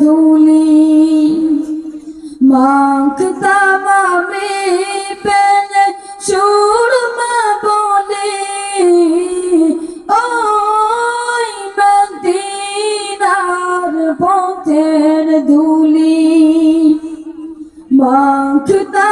धूली मांगता मामे पहले शूर मां बोले ओ मदीनार पौधेर धूली मांगता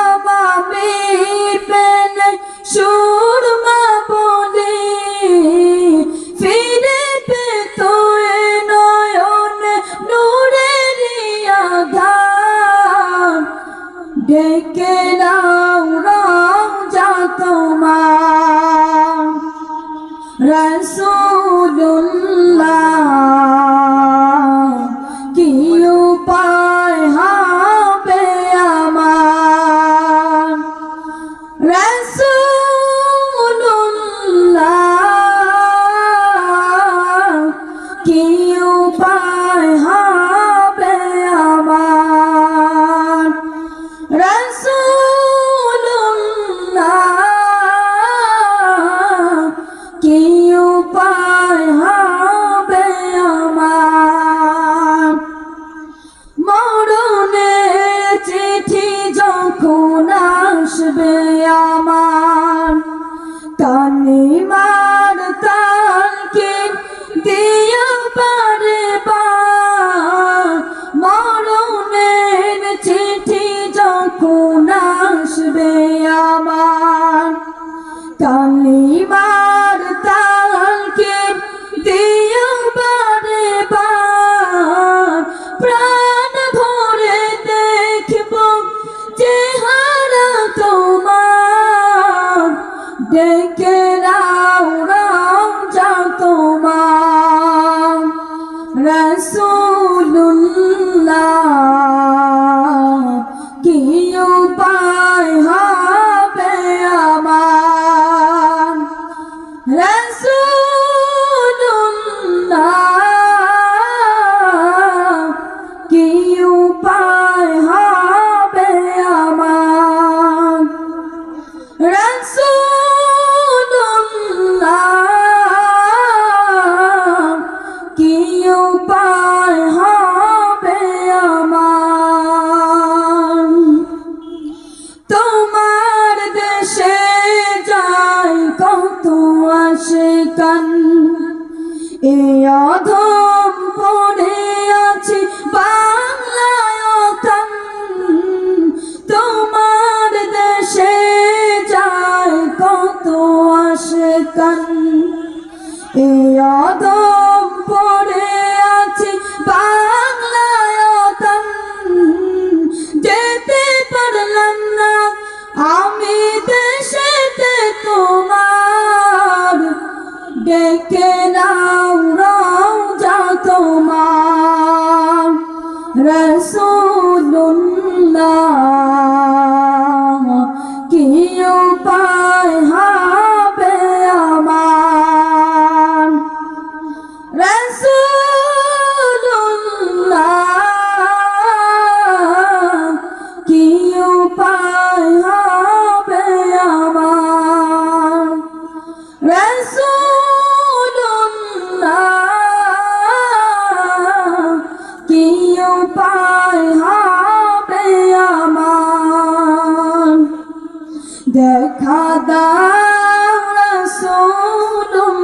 এই দেখা দাও রসুল্লাহ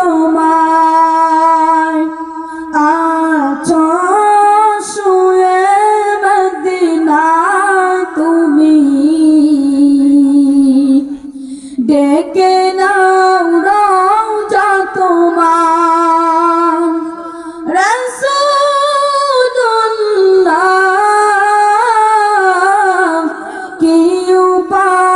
তোমার আছো শুয়ে মদিনা তুমি ডেকে নাও রওজা তোমার। রসুল্লাহ কি উপায়